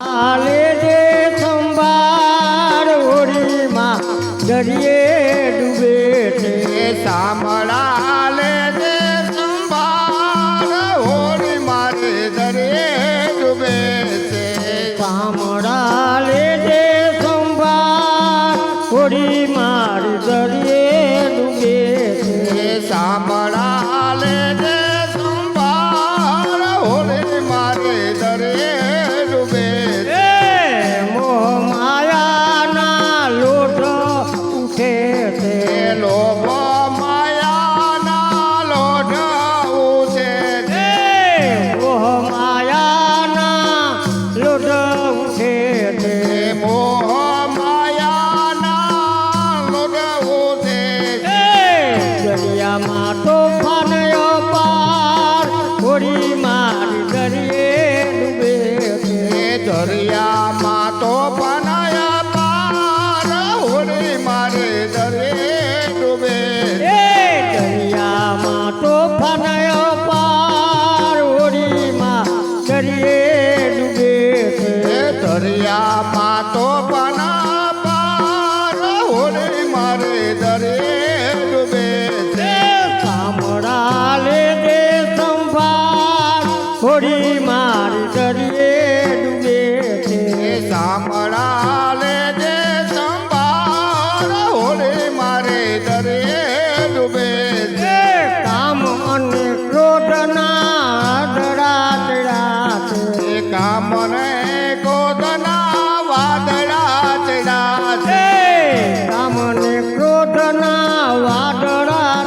આલે જે સંભાળ ઓડીમાં દરિયે દરિયામાં તોફાન પાર હોડી મારી દરિયે ડૂબે છે. દરિયામાં પાર હોડી મારે દરિયે ડૂબે છે. દરિયામાં તોફાન પાર હોડી માં દરિયે ડૂબે છે. સાંભળાલે જે સંભાળ મારે દરે છે. કામ અને ચડા છે. કામ ને ક્રોધના વાદળા ચડા છે. કામ ને ક્રોધના વાદળા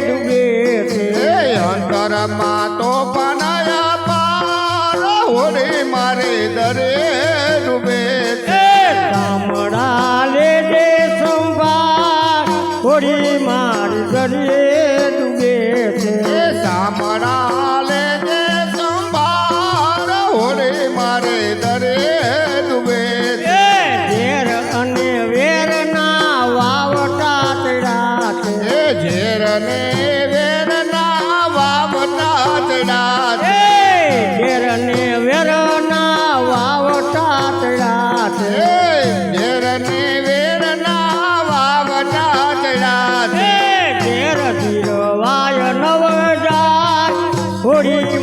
ડૂબે છે. અંતરમાં તો પનાયા પાર. હોડી મારે દરે ડૂબે છે. ગામડા લે જે સંભાર હોડી મારી દરે ડૂબે છે.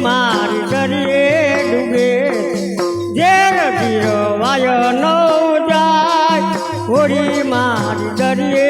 મારી દરિયે ડૂબે જેર પીરો વાયો નો જાય હોળી મારી દરિયે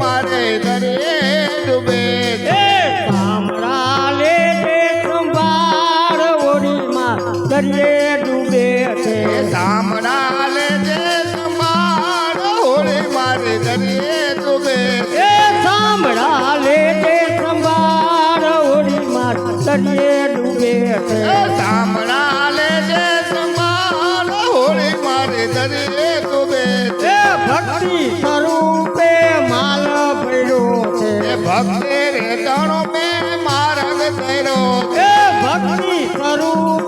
મારે દરે ડૂબે સાંભળાલે સંભાળ ઓડીમાં દરિયે ડૂબે છે. સાંભળાલે છે સંભાળ હોળી મારે દરિયે ડૂબે છે. સાંભળાલે છે સંભાળ ઓડીમાં દરિયે ડૂબે છે. સાંભળાલે છે સંભાળ હોળી મારે દરિયે ડૂબે છે. ભક્તિ ભક્તે વેતાણો મેં માર્ગ કર્યો. હે ભક્તિ કરું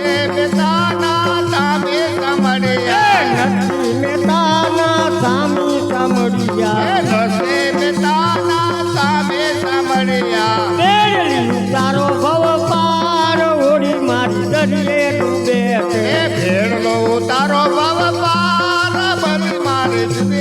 Hallelujah.